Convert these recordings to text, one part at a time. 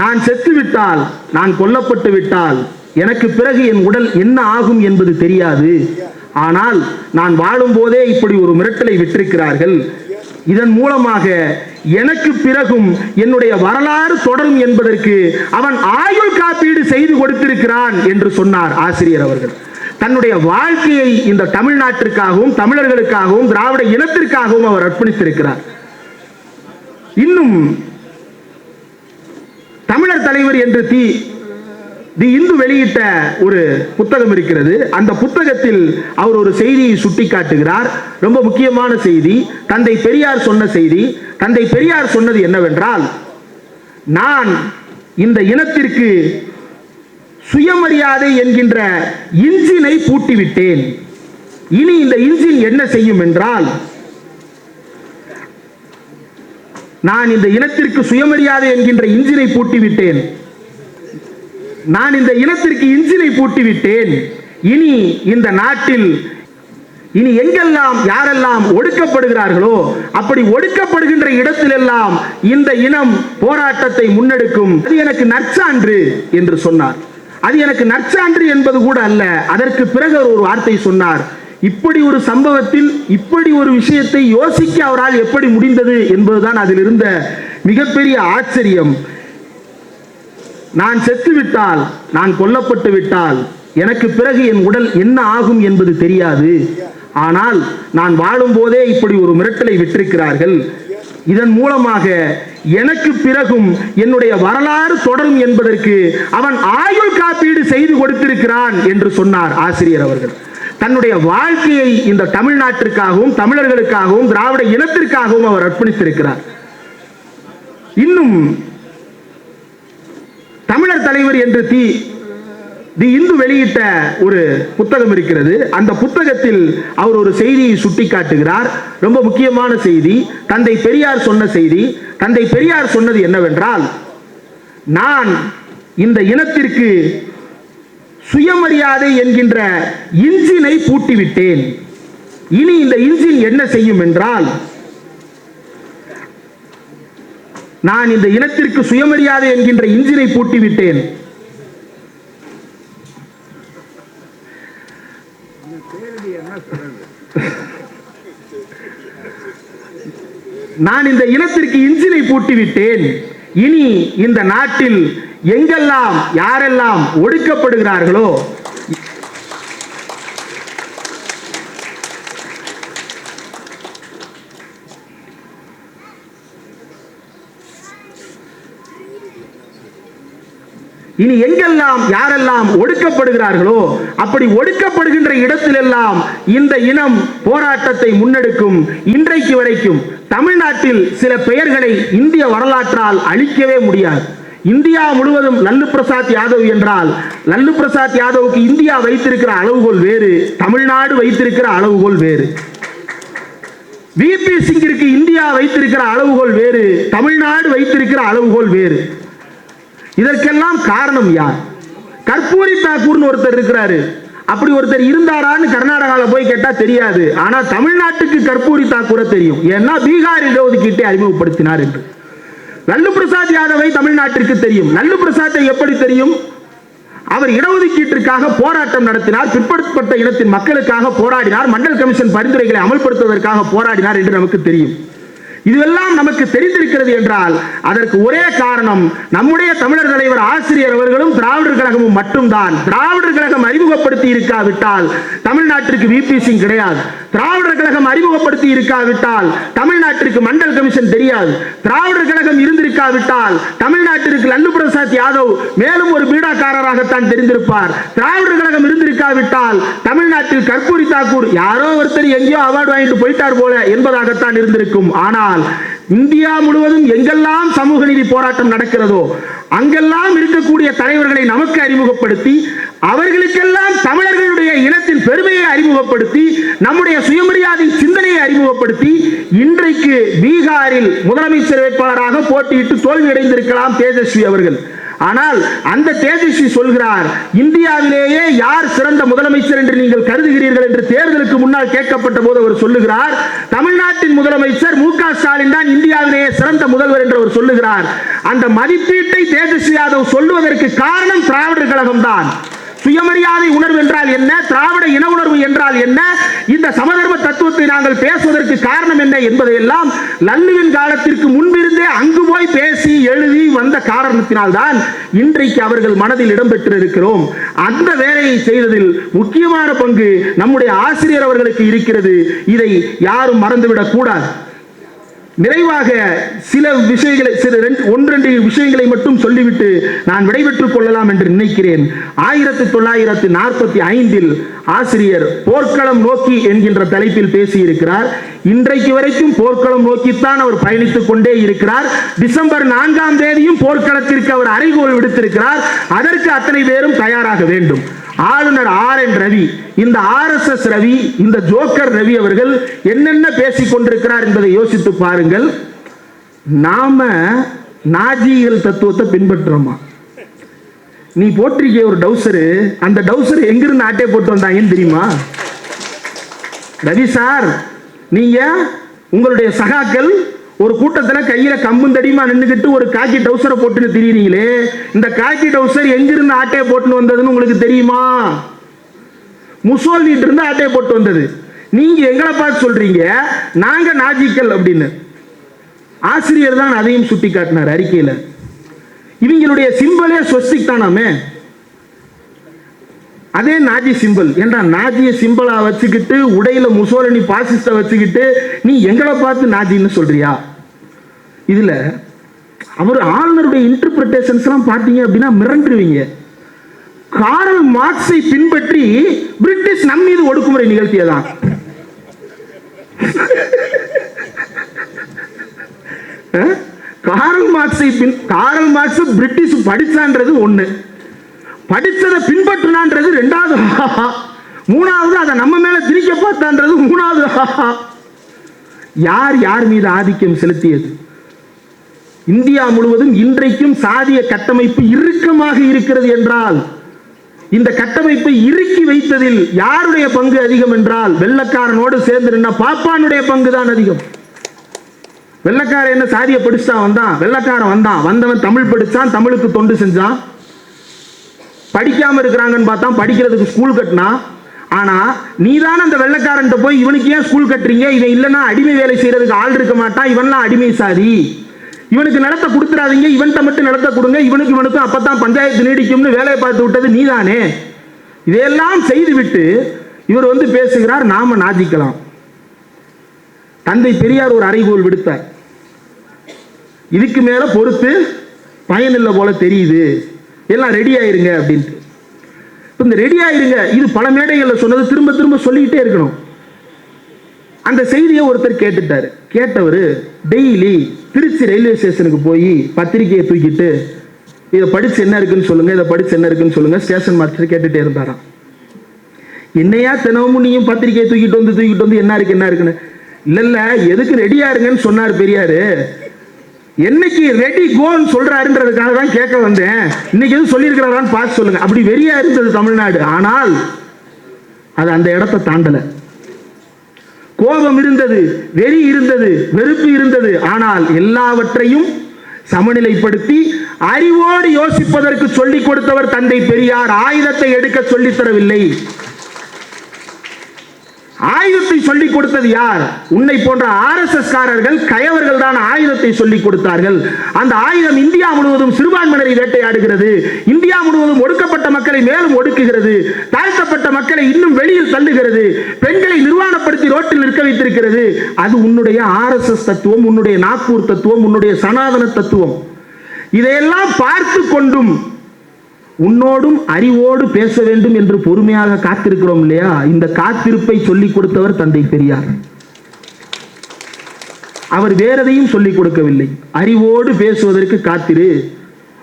நான் செத்து விட்டால் நான் கொல்லப்பட்டு விட்டால் எனக்கு பிறகு என் உடல் என்ன ஆகும் என்பது தெரியாது. ஆனால் நான் வாழும்போதே இப்படி ஒரு மிரட்டலை விட்டிருக்கிறார்கள். இதன் மூலமாக எனக்கு பிறகும் என்னுடைய வரலாறு தொடரும் என்பதற்கு அவன் ஆயுள் காப்பீடு செய்து கொடுத்திருக்கிறான் என்று சொன்னார் ஆசிரியர் அவர்கள். தன்னுடைய வாழ்க்கையை இந்த தமிழ்நாட்டிற்காகவும் தமிழர்களுக்காகவும் திராவிட இனத்திற்காகவும் அவர் அர்ப்பணித்திருக்கிறார். இன்னும் தமிழர் தலைவர் என்று தி தி இந்து வெளியிட்ட ஒரு புத்தகம் இருக்கிறது. அந்த புத்தகத்தில் அவர் ஒரு செய்தியை சுட்டிக்காட்டுகிறார். ரொம்ப முக்கியமான செய்தி. தந்தை பெரியார் சொன்ன செய்தி. தந்தை பெரியார் சொன்னது என்னவென்றால் நான் இந்த இனத்திற்கு சுயமரியாதை என்கின்ற இன்ஜினை பூட்டிவிட்டேன். இனி இந்த இன்ஜின் என்ன செய்யும் என்றால் நான் இந்த இனத்திற்கு சுயமரியாதை என்கின்ற இன்ஜினை பூட்டிவிட்டேன். நான் இந்த இனத்திற்கு இன்ஜினை பூட்டிவிட்டேன். இனி இந்த நாட்டில் இனி எங்கெல்லாம் யாரெல்லாம் ஒடுக்கப்படுகிறார்களோ அப்படி ஒடுக்கப்படுகின்ற இடத்திலெல்லாம் இந்த இனம் போராட்டத்தை முன்னெடுக்கும். அது எனக்கு நற்சான்று என்று சொன்னார். அது எனக்கு நற்சான்று என்பது கூட அல்ல. அதற்கு பிறகு ஒரு வார்த்தை சொன்னார். இப்படி ஒரு சம்பவத்தில் இப்படி ஒரு விஷயத்தை யோசிக்க அவரால் எப்படி முடிந்தது என்பதுதான் அதில் இருந்த மிகப்பெரிய ஆச்சரியம். நான் செத்துவிட்டால் நான் கொல்லப்பட்டு விட்டால் எனக்கு பிறகு என் உடல் என்ன ஆகும் என்பது தெரியாது. ஆனால் நான் வாழும்போதே இப்படி ஒரு மிரட்டலை விட்டிருக்கிறார்கள். இதன் மூலமாக எனக்கு பிறகும் என்னுடைய வரலாறு தொடரும் என்பதற்கு அவன் ஆயுள் காப்பீடு செய்து கொடுத்திருக்கிறான் என்று சொன்னார் ஆசிரியர் அவர்கள். தன்னுடைய வாழ்க்கையை இந்த தமிழ்நாட்டிற்காகவும் தமிழர்களுக்காகவும் திராவிட இனத்திற்காகவும் அவர் அர்ப்பணித்திருக்கிறார். இன்னும் தமிழர் தலைவர் என்று தி தி இந்து வெளியிட்ட ஒரு புத்தகம் இருக்கிறது. அந்த புத்தகத்தில் அவர் ஒரு செய்தியை சுட்டிக்காட்டுகிறார். ரொம்ப முக்கியமான செய்தி. தந்தை பெரியார் சொன்ன செய்தி. தந்தை பெரியார் சொன்னது என்னவென்றால் நான் இந்த இனத்திற்கு சுயமரியாதை என்கின்ற இன்ஜினை பூட்டிவிட்டேன். இனி இந்த இன்ஜின் என்ன செய்யும் என்றால் நான் இந்த இனத்திற்கு சுயமரியாதை என்கின்ற இன்ஜினை பூட்டிவிட்டேன். நான் இந்த இனத்திற்கு இன்ஜினை பூட்டிவிட்டேன். இனி இந்த நாட்டில் எங்கெல்லாம் யாரெல்லாம் ஒடுக்கப்படுகிறார்களோ இனி எங்கெல்லாம் யாரெல்லாம் ஒடுக்கப்படுகிறார்களோ அப்படி ஒடுக்கப்படுகின்ற இடத்திலெல்லாம் இந்த இனம் போராட்டத்தை முன்னெடுக்கும். இன்றைக்கு வரைக்கும் தமிழ்நாட்டில் சில பெயர்களை இந்திய வரலாற்றால் அழிக்கவே முடியாது. இந்தியா முழுவதும் லல்லு பிரசாத் யாதவ் என்றால் லல்லு பிரசாத் யாதவுக்கு இந்தியா வைத்திருக்கிற அளவுகோல் வேறு தமிழ்நாடு வைத்திருக்கிற அளவுகோல் வேறு. விபி சிங்கிற்கு இந்தியா வைத்திருக்கிற அளவுகோல் வேறு தமிழ்நாடு வைத்திருக்கிற அளவுகோல் வேறு. இதற்கெல்லாம் காரணம் யார்? கற்பூரி தாக்கூர்னு ஒருத்தர் இருக்கிறாரு. அப்படி ஒருத்தர் இருந்தாரான்னு கர்நாடகாவில் போய் கேட்டால் தெரியாது. ஆனால் தமிழ்நாட்டுக்கு கற்பூரி தாக்கூரை தெரியும். ஏன்னா பீகார் இடஒதுக்கீட்டை அறிமுகப்படுத்தினார் என்று. லல்லு பிரசாத் யாதவை தமிழ்நாட்டிற்கு தெரியும். லல்லு பிரசாத்தை எப்படி தெரியும்? அவர் இடஒதுக்கீட்டிற்காக போராட்டம் நடத்தினார் பிற்படுத்தப்பட்ட இனத்தின் மக்களுக்காக போராடினார் மண்டல் கமிஷன் பரிந்துரைகளை அமல்படுத்துவதற்காக போராடினார் என்று நமக்கு தெரியும். இதுவெல்லாம் நமக்கு தெரிந்திருக்கிறது என்றால் அதற்கு ஒரே காரணம் நம்முடைய தமிழர் தலைவர் ஆசிரியர் அவர்களும் திராவிடர் கழகமும் மட்டும்தான். திராவிடர் கழகம் அறிமுகப்படுத்தி இருக்காவிட்டால் தமிழ்நாட்டிற்கு விபி சிங் கிடையாது. திராவிடர் கழகம் அறிமுகப்படுத்தி இருக்காவிட்டால் தமிழ்நாட்டிற்கு மண்டல் கமிஷன் தெரியாது. திராவிடர் கழகம் இருந்திருக்காவிட்டால் தமிழ்நாட்டிற்கு லல்லு பிரசாத் யாதவ் மேலும் ஒரு பீடாக்காரராகத்தான் தெரிந்திருப்பார். திராவிடர் கழகம் இருந்திருக்காவிட்டால் தமிழ்நாட்டில் கற்பூரி தாக்கூர் யாரோ ஒருத்தர் எங்கேயோ அவார்டு வாங்கிட்டு போயிட்டார் போல என்பதாகத்தான் இருந்திருக்கும். ஆனால் இந்தியா முழுவதும் எங்கெல்லாம் சமூக நீதி போராட்டம் நடக்கிறதோ அங்கெல்லாம் இருக்கக்கூடிய தலைவர்களை நமக்கு அறிமுகப்படுத்தி அவர்களுக்கெல்லாம் தமிழர்களுடைய இனத்தின் பெருமையை அறிமுகப்படுத்தி நம்முடைய சுயமரியாதை சிந்தனையை அறிமுகப்படுத்தி இன்றைக்கு பீகாரில் முதலமைச்சர் வேட்பாளராக போட்டியிட்டு தோல்வியடைந்திருக்கலாம் தேஜஸ்வி அவர்கள். ஆனால் அந்த தேஜஸ்வி சொல்கிறார் இந்தியாவிலேயே யார் சிறந்த முதலமைச்சர் என்று நீங்கள் கருதுகிறீர்கள்? என்று தேர்தலுக்கு முன்னால் கேட்கப்பட்ட போது அவர் சொல்லுகிறார் தமிழ்நாட்டின் முதலமைச்சர் மு ஸ்டாலின் தான் இந்தியாவிலேயே சிறந்த முதல்வர் என்று அவர் சொல்லுகிறார். அந்த மதிப்பீட்டை தேஜஸ்வி யாதவ் சொல்லுவதற்கு காரணம் திராவிடர் கழகம் தான் சுயமரியாதை உணர்வு என்றால் என்ன? திராவிட இன உணர்வு என்றால் என்ன? இந்த சமதர்ம தத்துவத்தை நாங்கள் பேசுவதற்கு காரணம் என்ன என்பதையெல்லாம் லல்லுவின் காலத்திற்கு முன்பிருந்தே அங்கு போய் பேசி எழுதி வந்த காரணத்தினால்தான் இன்றைக்கு அவர்கள் மனதில் இடம்பெற்றிருக்கிறோம். அந்த வேலையை செய்ததில் முக்கியமான பங்கு நம்முடைய ஆசிரியர் அவர்களுக்கு இருக்கிறது. இதை யாரும் மறந்துவிடக் கூடாது நிறைவாக சில விஷயங்களை சில ரெண்டு- ஒன்றெண்டு விஷயங்களை மட்டும் சொல்லிவிட்டு நான் விடைபெற்றுக் கொள்ளலாம் என்று நினைக்கிறேன். ஆயிரத்தி தொள்ளாயிரத்தி நாற்பத்தி ஐந்தில் ஆசிரியர் போர்க்களம் நோக்கி என்கின்ற தலைப்பில் பேசியிருக்கிறார். இன்றைக்கு வரைக்கும் போர்க்களம் நோக்கித்தான் அவர் பயணித்துக் கொண்டே இருக்கிறார். டிசம்பர் நான்காம் தேதியும் போர்க்களத்திற்கு அவர் அறைகோல் விடுத்திருக்கிறார். அதற்கு அத்தனை பேரும் தயாராக வேண்டும். ஆளுநர் ஆர் என் ரவி இந்த ஆர் எஸ் எஸ் ரவி இந்த ஜோக்கர் ரவி அவர்கள் என்னென்ன பேசிக் கொண்டிருக்கிறார் என்பதை யோசித்து பாருங்கள். நாம நாஜிகள் தத்துவத்தை பின்பற்றுறோமா? நீ போட்டிருக்கிய ஒரு டவுசரு அந்த டவுசர் எங்கிருந்து ஆட்டே போட்டு வந்தாங்கன்னு தெரியுமா? ரவி சார் நீங்க உங்களுடைய சகாக்கள் ஒரு கூட்டத்துல கையில கம்பும் தடியுமா நின்னுக்கிட்டு ஒரு காக்கி டவுசரை போட்டுன்னு தெரியுறீங்களே? இந்த காக்கி டவுசர் எங்கிருந்து ஆட்டையை போட்டுன்னு வந்ததுன்னு உங்களுக்கு தெரியுமா? முசோல்னிட்டு இருந்து ஆட்டையை போட்டு வந்தது. நீங்க எங்களை பார்த்து சொல்றீங்க நாங்க நாஜிக்கல் அப்படின்னு. ஆசிரியர் தான் அதையும் சுட்டி காட்டினார் அறிக்கையில. இவங்களுடைய சிம்பலே ஸ்வஸ்திக் தானாமே. அதே நாஜி சிம்பிள் ஏன்டா நாஜிய சிம்பிளா வச்சுக்கிட்டு உடையில முசோலினி பாசிஸ்ட வச்சுக்கிட்டு நீ எங்களை பார்த்து நாஜின்னு சொல்றியா? இதுல அவர் ஆளுநருடைய இன்டர்பிரிட்டேஷன்ஸ்லாம் பார்த்தீங்க அப்படின்னா மிரண்டுருவீங்க. காரல் மார்க்ஸை பின்பற்றி பிரிட்டிஷ் நம் மீது ஒடுக்குமுறை நிகழ்த்தியதான். காரல் மார்க்ஸை பின் காரல் மார்க்ஸ் பிரிட்டிஷ் படிச்சான்றது ஒண்ணு. படித்ததை பின்பற்றினான்றது ரெண்டாவது மூணாவது அதை நம்ம மேல திணிக்க பார்த்தான்றது மூணாவது யார் யார் மீது ஆதிக்கம் செலுத்தியது? இந்தியா முழுவதும் இன்றைக்கும் சாதிய கட்டமைப்பு இறுக்கமாக இருக்கிறது என்றால் இந்த கட்டமைப்பை இறுக்கி வைத்ததில் யாருடைய பங்கு அதிகம் என்றால் வெள்ளக்காரனோடு சேர்ந்து நின்ன பாப்பானுடைய பங்கு தான் அதிகம். வெள்ளக்காரன் என்ன சாதிய படிச்சுட்டான் வந்தான் வெள்ளக்காரன் வந்தான். வந்தவன் தமிழ் படிச்சான் தமிழுக்கு தொண்டு செஞ்சான். படிக்காம இருக்கிறாங்கன்னு பார்த்தா படிக்கிறதுக்கு ஸ்கூல் கட்டினா ஆனா நீதான் அந்த வெள்ளைக்காரன்ட்ட போய் இவனுக்கு ஏன் ஸ்கூல் கட்டுறீங்க? இவன் இல்லைன்னா அடிமை வேலை செய்யறதுக்கு ஆள் இருக்க மாட்டான். இவன்லாம் அடிமை சாதி. இவனுக்கு நிலத்தை கொடுத்துடாதீங்க இவன்கிட்ட மட்டும் நிலத்தை கொடுங்க இவனுக்கு இவனுக்கும் அப்பதான் பஞ்சாயத்து நீடிக்கும்னு வேலையை பார்த்து விட்டது நீதானே. இதையெல்லாம் செய்துவிட்டு இவர் வந்து பேசுகிறார் நாம நாஜிக்கலாம். தந்தை பெரியார் ஒரு அறைகோல் விடுத்தார். இதுக்கு மேல பொறுத்து பயனில்லை போல தெரியுது. எல்லாம் ரெடி ஆயிருங்க அப்படின்ட்டு. இந்த ரெடி ஆயிருங்க இது பல மேடைகளில் சொன்னது திரும்ப திரும்ப சொல்லிக்கிட்டே இருக்கணும். அந்த செய்தியை ஒருத்தர் கேட்டுட்டார். கேட்டவர் டெய்லி திருச்சி ரயில்வே ஸ்டேஷனுக்கு போய் பத்திரிக்கையை தூக்கிட்டு இதை படிச்சு என்ன இருக்குன்னு சொல்லுங்க இதை படிச்சு என்ன இருக்குன்னு சொல்லுங்க ஸ்டேஷன் மாஸ்டர் கேட்டுட்டே இருந்தாராம். என்னையா தினமும் நீயும் பத்திரிக்கையை தூக்கிட்டு வந்து தூக்கிட்டு வந்து என்ன இருக்கு என்ன இருக்குன்னு? இல்ல இல்ல எதுக்கு ரெடியா இருங்கன்னு சொன்னார் பெரியாரு. என்னைக்கு ரெடி கோன்னு சொல்றாருன்றதுக்காக தான் கேட்க வந்தேன். இன்னைக்கு எதுவும் சொல்லியிருக்கிறாரான்னு பார்த்து சொல்லுங்க. அப்படி வெறியா இருந்தது தமிழ்நாடு. ஆனால் அது அந்த இடத்த தாண்டலை. கோபம் இருந்தது வெறி இருந்தது வெறுப்பு இருந்தது. ஆனால் எல்லாவற்றையும் சமநிலைப்படுத்தி அறிவோடு யோசிப்பதற்கு சொல்லிக் கொடுத்தவர் தந்தை பெரியார். ஆயுதத்தை எடுக்க சொல்லித் தரவில்லை. ஆயுதத்தை சொல்லிக் கொடுத்தது யார்? உன்னை போன்ற ஆர்எஸ்எஸ் காரர்கள் கயவர்கள் தான் ஆயுதத்தை சொல்லிக் கொடுத்தார்கள். அந்த ஆயுதம் இந்தியா முழுவதும் சிறுபான்மையினரை வேட்டையாடுகிறது. இந்தியா முழுவதும் ஒடுக்கப்பட்ட மக்களை மேலும் ஒடுக்குகிறது. தாழ்த்தப்பட்ட மக்களை இன்னும் வெளியில் தள்ளுகிறது. பெண்களை நிர்வாணப்படுத்தி ரோட்டில் நிற்க வைத்திருக்கிறது. அது உன்னுடைய ஆர்எஸ்எஸ் தத்துவம் உன்னுடைய நாக்பூர் தத்துவம் உன்னுடைய சனாதன தத்துவம். இதையெல்லாம் பார்த்து கொண்டும் உன்னோடும் அறிவோடு பேச வேண்டும் என்று பொறுமையாக காத்திருக்கிறோம் இல்லையா? இந்த காத்திருப்பை சொல்லிக் கொடுத்தவர் தந்தை பெரியார். அவர் வேறெதையும் சொல்லிக் கொடுக்கவில்லை. அறிவோடு பேசுவதற்கு காத்திரு.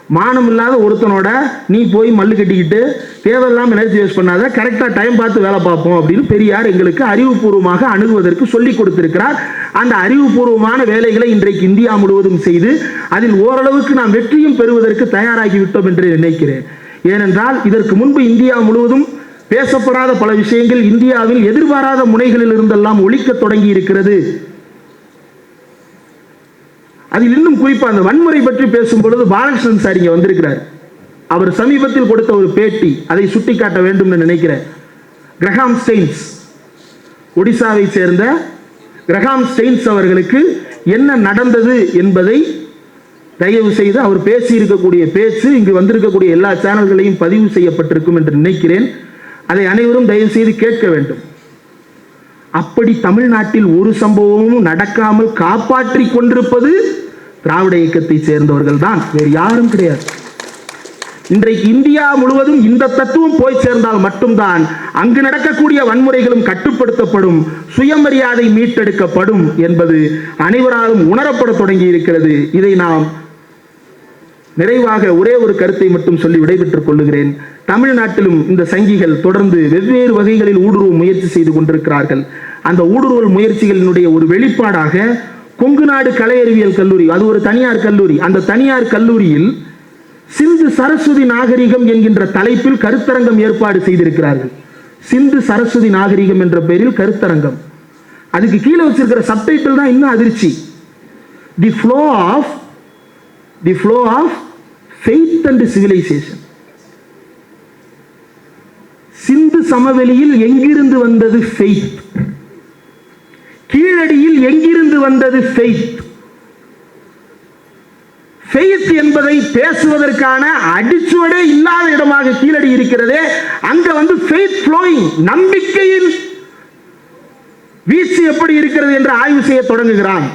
மானம் இல்லாத ஒருத்தனோட நீ போய் மல்லு கட்டிக்கிட்டு தேவையில்லாமல் எனர்ஜி வேஸ்ட் பண்ணாத கரெக்டாக டைம் பார்த்து வேலை பார்ப்போம் அப்படின்னு பெரியார் எங்களுக்கு அறிவுபூர்வமாக அணுகுவதற்கு சொல்லிக் கொடுத்திருக்கிறார். அந்த அறிவுபூர்வமான வேலைகளை இன்றைக்கு இந்தியா முழுவதும் செய்து அதில் ஓரளவுக்கு நாம் வெற்றியும் பெறுவதற்கு தயாராகி விட்டோம் என்று நினைக்கிறேன். ஏனென்றால் இதற்கு முன்பு இந்தியா முழுவதும் பேசப்படாத பல விஷயங்கள் இந்தியாவில் எதிர்பாராத முனைகளில் இருந்தெல்லாம் ஒழிக்க தொடங்கி இருக்கிறது அதில் இன்னும் குறிப்பாக அந்த வன்முறை பற்றி பேசும் பொழுது பாலகிருஷ்ணன் சார் இங்கே வந்திருக்கிறார். அவர் சமீபத்தில் கொடுத்த ஒரு பேட்டி அதை சுட்டிக்காட்ட வேண்டும் நினைக்கிறேன். கிரஹாம் ஸ்டெயின்ஸ் ஒடிசாவை சேர்ந்த கிரஹாம் ஸ்டெயின்ஸ் அவர்களுக்கு என்ன நடந்தது என்பதை தயவு செய்து அவர் பேசி இருக்கக்கூடிய பேச்சு இங்கு வந்திருக்கக்கூடிய எல்லா சேனல்களையும் பதிவு செய்யப்பட்டிருக்கும் என்று நினைக்கிறேன். அதை அனைவரும் தயவு செய்து கேட்க வேண்டும். அப்படி தமிழ்நாட்டில் ஒரு சம்பவமும் நடக்காமல் காப்பாற்றி கொண்டிருப்பது திராவிட இயக்கத்தை சேர்ந்தவர்கள் தான் வேறு யாரும் கிடையாது. இன்றைக்கு இந்தியா முழுவதும் இந்த தத்துவம் போய் சேர்ந்தால் மட்டும்தான் அங்கு நடக்கக்கூடிய வன்முறைகளும் கட்டுப்படுத்தப்படும் சுயமரியாதை மீட்டெடுக்கப்படும் என்பது அனைவராலும் உணரப்பட தொடங்கி இருக்கிறது இதை நாம் நிறைவாக ஒரே ஒரு கருத்தை மட்டும் சொல்லி விடைபெற்றுக் கொள்ளுகிறேன். தமிழ்நாட்டிலும் இந்த சங்கிகள் தொடர்ந்து வெவ்வேறு வகைகளில் ஊடுருவ முயற்சி செய்து கொண்டிருக்கிறார்கள். அந்த ஊடுருவல் முயற்சிகளினுடைய ஒரு வெளிப்பாடாக கொங்கு நாடு கலை அறிவியல் கல்லூரி அது ஒரு தனியார் கல்லூரி. அந்த தனியார் கல்லூரியில் சிந்து சரஸ்வதி நாகரிகம் என்கின்ற தலைப்பில் கருத்தரங்கம் ஏற்பாடு செய்திருக்கிறார்கள். சிந்து சரஸ்வதி நாகரிகம் என்ற பெயரில் கருத்தரங்கம். அதுக்கு கீழே வச்சிருக்கிற சப்டைட்டில் தான் இன்னும் அதிர்ச்சி. The flow of the flow of faith and civilization Sindhu சமவெளியில் எங்கிருந்து வந்தது ஃபெய்த் கீழடியில் எங்கிருந்து வந்தது ஃபெய்த் ஃபெய்த் என்பதை பேசுவதற்கான அடிச்சுவடே இல்லாத இடமாக கீழடி இருக்கிறதே அங்க வந்து ஃபெய்த் ஃப்ளோயிங் நம்பிக்கையின் வீச்சு எப்படி இருக்கிறது என்று ஆய்வு செய்ய தொடங்குகிறான்.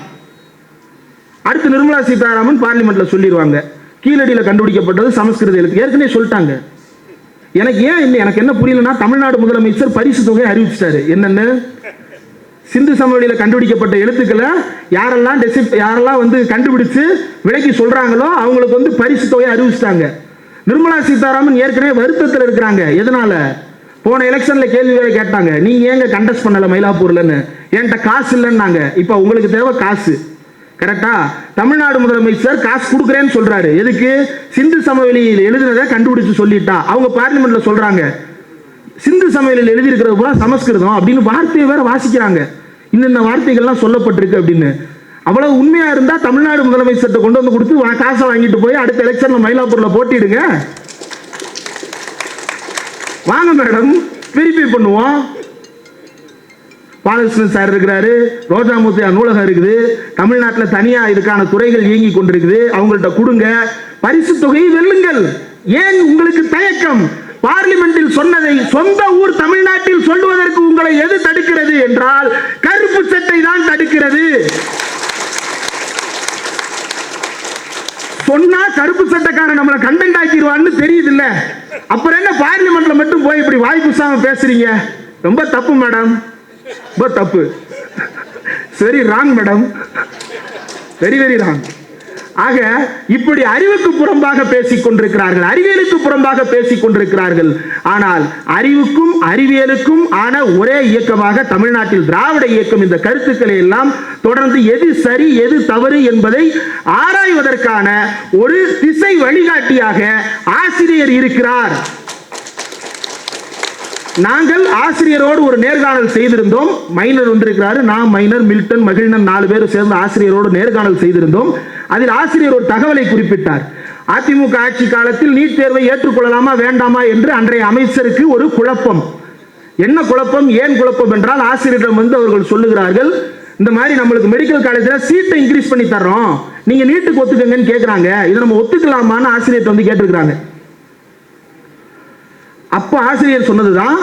அடுத்து நிர்மலா சீதாராமன் பார்லிமெண்ட்ல சொல்லிடுவாங்க கீழடியில் கண்டுபிடிக்கப்பட்டது சமஸ்கிருத எழுத்து. ஏற்கனவே சொல்லிட்டாங்க. எனக்கு ஏன் இல்லை? எனக்கு என்ன புரியலன்னா தமிழ்நாடு முதலமைச்சர் பரிசு தொகை அறிவிச்சிட்டாரு. என்னென்னு? சிந்து சமவெளியில் கண்டுபிடிக்கப்பட்ட எழுத்துக்களை யாரெல்லாம் டெசிப் யாரெல்லாம் வந்து கண்டுபிடிச்சு விலைக்கு சொல்கிறாங்களோ அவங்களுக்கு வந்து பரிசு தொகை அறிவிச்சிட்டாங்க. நிர்மலா சீதாராமன் ஏற்கனவே வருத்தத்தில் இருக்கிறாங்க. எதனால? போன எலெக்ஷனில் கேள்வி கேட்டாங்க. நீங்கள் ஏங்க கண்டஸ்ட் பண்ணலை மயிலாப்பூர்லன்னு? என்கிட்ட காசு இல்லைன்னாங்க. இப்போ உங்களுக்கு தேவை காசு. கரெக்டா தமிழ்நாடு முதலமைச்சர் காசு கொடுக்குறேன்னு சொல்றாரு. எதுக்கு? சிந்து சமவெளியில் எழுதுனதை கண்டுபிடிச்சு சொல்லிட்டா. அவங்க பார்லிமெண்ட்ல சொல்றாங்க. சிந்து சமவெளியில் எழுதியிருக்கிறது போல சமஸ்கிருதம் அப்படின்னு வார்த்தையை வேற வாசிக்கிறாங்க. இந்த வார்த்தைகள்லாம் சொல்லப்பட்டிருக்கு அப்படின்னு. அவ்வளவு உண்மையா இருந்தா தமிழ்நாடு முதலமைச்சர்கிட்ட கொண்டு வந்து கொடுத்து காசை வாங்கிட்டு போய் அடுத்த எலெக்ஷன்ல மயிலாப்பூர்ல போட்டிடுங்க. வாங்க மேடம் வெரிஃபை பண்ணுவோம். பாலகிருஷ்ணன் சார் இருக்கிறாரு ரோஜாமூர்த்தியா நூலகம் இருக்குது தமிழ்நாட்டில் தனியாக இதுக்கான துறைகள் இயங்கி கொண்டிருக்குது அவங்கள்ட்ட கொடுங்க பரிசு தொகையை வெல்லுங்கள். ஏன் உங்களுக்கு தயக்கம்? பார்லிமெண்டில் சொன்னதை சொந்த ஊர் தமிழ்நாட்டில் சொல்லுவதற்கு உங்களை எது தடுக்கிறது என்றால் கருப்பு சட்டை தான் தடுக்கிறது. சொன்னா கருப்பு சட்டக்காரன் நம்மளை கண்டென்ட் ஆக்கிடுவான்னு தெரியுது இல்ல அப்புறம் என்ன பார்லிமெண்ட்ல மட்டும் போய் இப்படி வாய்ப்பு சாம பேசுறீங்க? ரொம்ப தப்பு மேடம் ரொம்ப தப்பு. சரி wrong madam very very wrong ஆக இப்படி அறிவுக்கு புறம்பாக பேசிக் கொண்டிருக்கிறார்கள் அறிவியலுக்கு புறம்பாக பேசிக் கொண்டிருக்கிறார்கள் ஆனால் அறிவுக்கும் அறிவியலுக்கும் ஆன ஒரே இயக்கமாக தமிழ்நாட்டில் திராவிட இயக்கம் இந்த கருத்துக்களை எல்லாம் தொடர்ந்து எது சரி எது தவறு என்பதை ஆராய்வதற்கான ஒரு திசை வழிகாட்டியாக ஆசிரியர் இருக்கிறார். நாங்கள் ஆசிரியரோடு ஒரு நேர்காணல் செய்திருந்தோம். மைனர் வந்திருக்கிறாரு நான் மைனர் மில்டன் மகிழ்நன் நாலு பேர் சேர்ந்து ஆசிரியரோடு நேர்காணல் செய்திருந்தோம். அதில் ஆசிரியர் ஒரு தகவலை குறிப்பிட்டார். அதிமுக ஆட்சி காலத்தில் நீட் தேர்வை ஏற்றுக்கொள்ளலாமா வேண்டாமா என்று அன்றைய அமைச்சருக்கு ஒரு குழப்பம். என்ன குழப்பம்? ஏன் குழப்பம் என்றால் ஆசிரியரிடம் வந்து அவர்கள் சொல்லுகிறார்கள் இந்த மாதிரி நம்மளுக்கு மெடிக்கல் காலேஜில் சீட்டை இன்க்ரீஸ் பண்ணி தர்றோம். நீங்க நீட்டுக்கு ஒத்துக்கங்கன்னு கேட்குறாங்க இதை நம்ம ஒத்துக்கலாமான்னு ஆசிரியர்கிட்ட வந்து கேட்டிருக்கிறாங்க. அப்ப ஆசிரியர் சொன்னதுதான்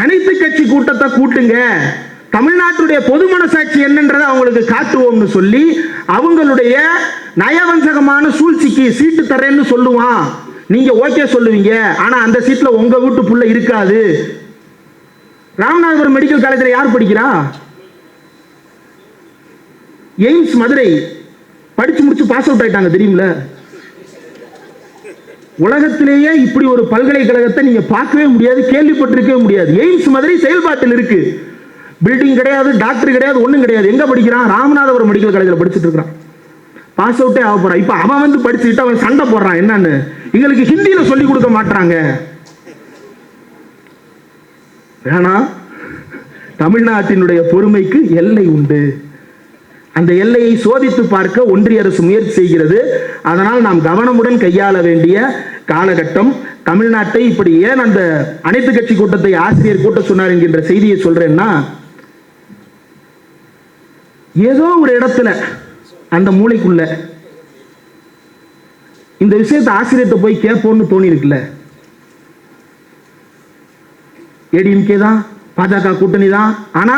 அனைத்து கட்சி கூட்டத்தை கூட்டுங்க தமிழ்நாட்டுடைய பொது மனசாட்சி என்னன்றதை அவங்களுக்கு காட்டுவோம்னு சொல்லி அவங்களுடைய நயவஞ்சகமான சூழ்ச்சிக்கு சீட்டு தரேன்னு சொல்லுவான். நீங்க ஓகே சொல்லுவீங்க ஆனா அந்த சீட்ல உங்க வீட்டு புள்ள இருக்காது. ராமநாதபுரம் மெடிக்கல் காலேஜில் யார் படிக்கிறா? எய்ம்ஸ் மதுரை. படிச்சு முடிச்சு பாஸ் அவுட் ஆயிட்டாங்க தெரியுமில்ல? உலகத்திலேயே இப்படி ஒரு பல்கலைக்கழகத்தை நீங்க பார்க்கவே முடியாது கேள்விப்பட்டிருக்கவே முடியாது. எய்ம்ஸ் மாதிரி செயல்பாட்டில் இருக்கு. பில்டிங் கிடையாது டாக்டர் கிடையாது ஒன்றும் கிடையாது. எங்க படிக்கிறான்? ராமநாதபுரம் மெடிக்கல் காலேஜில் படிச்சுட்டு இருக்கிறான். பாஸ் அவுட்டே ஆக போறான். இப்ப அவன் வந்து படிச்சுக்கிட்டு அவன் சண்டை போடுறான். என்னன்னு? எங்களுக்கு ஹிந்தியில சொல்லி கொடுக்க மாட்டாங்க வேணா தமிழ்நாட்டினுடைய பொறுமைக்கு எல்லை உண்டு. அந்த எல்லையை சோதித்து பார்க்க ஒன்றிய அரசு முயற்சி செய்கிறது. அதனால் நாம் கவனமுடன் கையாள வேண்டிய காலகட்டம். தமிழ்நாட்டை இப்படி ஏன் அந்த அனைத்து கட்சி கூட்டத்தை ஆசிரியர் கூட்ட சொன்னார் என்கின்ற செய்தியை சொல்றேன்னா ஏதோ ஒரு இடத்துல அந்த மூளைக்குள்ள இந்த விஷயத்தை ஆசிரியத்தை போய் கேட்போம்னு தோணி இருக்குல்ல ஏடிஎம்கே தான் பாஜக கூட்டணி தான். ஆனா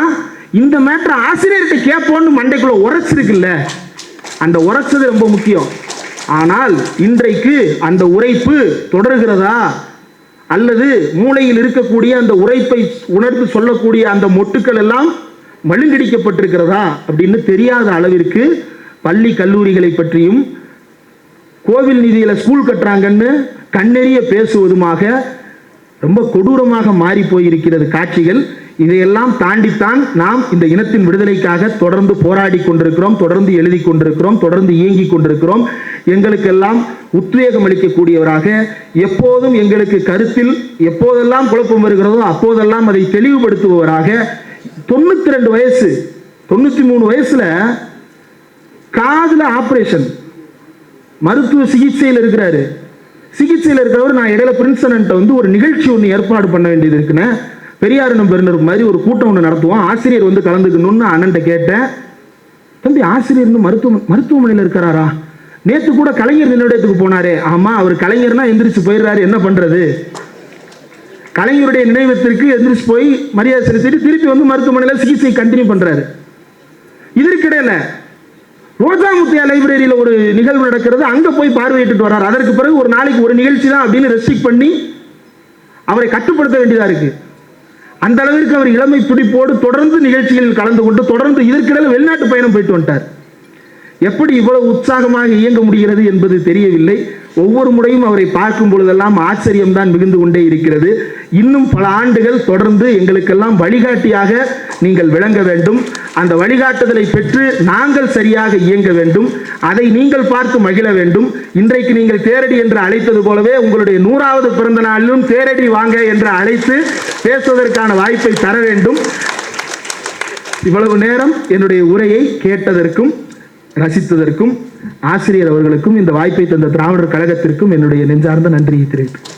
இந்த மேட்ரு ஆசிரியர்கிட்ட கேட்போன்னு மண்டைக்குள்ள உரைச்சிருக்குல்ல. அந்த உரைச்சது ரொம்ப முக்கியம். ஆனால் இன்றைக்கு அந்த உரைப்பு தொடர்கிறதா? அல்லது மூளையில் இருக்கக்கூடிய அந்த உரைப்பை உணர்ந்து சொல்லக்கூடிய அந்த மொட்டுக்கள் எல்லாம் மழுங்கடிக்கப்பட்டிருக்கிறதா? அப்படின்னு தெரியாத அளவிற்கு பள்ளி கல்லூரிகளை பற்றியும் கோவில் நிதியில ஸ்கூல் கட்டுறாங்கன்னு கண்ணெறிய பேசுவதுமாக ரொம்ப கொடூரமாக மாறி போயிருக்கிறது காட்சிகள். இதையெல்லாம் தாண்டித்தான் நாம் இந்த இனத்தின் விடுதலைக்காக தொடர்ந்து போராடி கொண்டிருக்கிறோம் தொடர்ந்து எழுதி கொண்டிருக்கிறோம் தொடர்ந்து இயங்கி கொண்டிருக்கிறோம். எங்களுக்கெல்லாம் உத்வேகம் அளிக்கக்கூடியவராக எப்போதும் எங்களுக்கு கருத்தில் எப்போதெல்லாம் குழப்பம் வருகிறதோ அப்போதெல்லாம் அதை தெளிவுபடுத்துபவராக தொண்ணூத்தி ரெண்டு வயசு தொண்ணூத்தி மூணு வயசுல காதுல ஆபரேஷன் மருத்துவ சிகிச்சையில் இருக்கிறாரு. சிகிச்சையில் இருக்கிறவர் நான் இடையில பிரின்சன்ட்ட வந்து ஒரு நிகழ்ச்சி ஒன்று ஏற்பாடு பண்ண வேண்டியது இருக்குன்னு. பெரியாரினம் பெருநர் மாதிரி ஒரு கூட்டம் ஒன்று நடத்துவோம். ஆசிரியர் வந்து கலந்துக்கணும்னு அண்ணன்ட்ட கேட்டேன். தம்பி ஆசிரியர் இன்னும் மருத்துவ மருத்துவமனையில் இருக்கிறாரா? நேற்று கூட கலைஞர் நினைவிடத்துக்கு போனாரே. ஆமா அவர் கலைஞர்னா எந்திரிச்சு போயிடுறாரு. என்ன பண்றது? கலைஞருடைய நினைவத்திற்கு எந்திரிச்சு போய் மரியாதை செலுத்திட்டு திருப்பி வந்து மருத்துவமனையில் சிகிச்சை கண்டினியூ பண்றாரு. இதற்கிடையில ரோஜா முத்தியா லைப்ரரியில் ஒரு நிகழ்வு நடக்கிறது. அங்க போய் பார்வையிட்டு வர்றாரு. அதற்கு பிறகு ஒரு நாளைக்கு ஒரு நிகழ்ச்சி தான் அப்படின்னு ரெஸ்ட்ரிக்ட் பண்ணி அவரை கட்டுப்படுத்த வேண்டியதா இருக்கு. அந்த அளவிற்கு அவர் இளமை துடிப்போடு தொடர்ந்து நிகழ்ச்சிகளில் கலந்து கொண்டு தொடர்ந்து இதற்கிடையில் வெளிநாட்டு பயணம் போயிட்டு வந்துட்டார். எப்படி இவ்வளவு உற்சாகமாக இயங்க முடிகிறது என்பது தெரியவில்லை. ஒவ்வொரு முறையும் அவரை பார்க்கும் பொழுதெல்லாம் ஆச்சரியம்தான் மிகுந்து கொண்டே இருக்கிறது. இன்னும் பல ஆண்டுகள் தொடர்ந்து எங்களுக்கெல்லாம் வழிகாட்டியாக நீங்கள் விளங்க வேண்டும். அந்த வழிகாட்டுதலை பெற்று நாங்கள் சரியாக இயங்க வேண்டும். அதை நீங்கள் பார்த்து மகிழ வேண்டும். இன்றைக்கு நீங்கள் தேரடி என்று அழைத்தது போலவே உங்களுடைய நூறாவது பிறந்த நாளிலும் தேரடி வாங்க என்று அழைத்து பேசுவதற்கான வாய்ப்பை தர வேண்டும். இவ்வளவு நேரம் என்னுடைய உரையை கேட்டதற்கும் ரசித்ததற்கும் ஆசிரியர் அவர்களுக்கும் இந்த வாய்ப்பை தந்த திராவிடர் கழகத்திற்கும் என்னுடைய நெஞ்சார்ந்த நன்றியை தெரிவித்து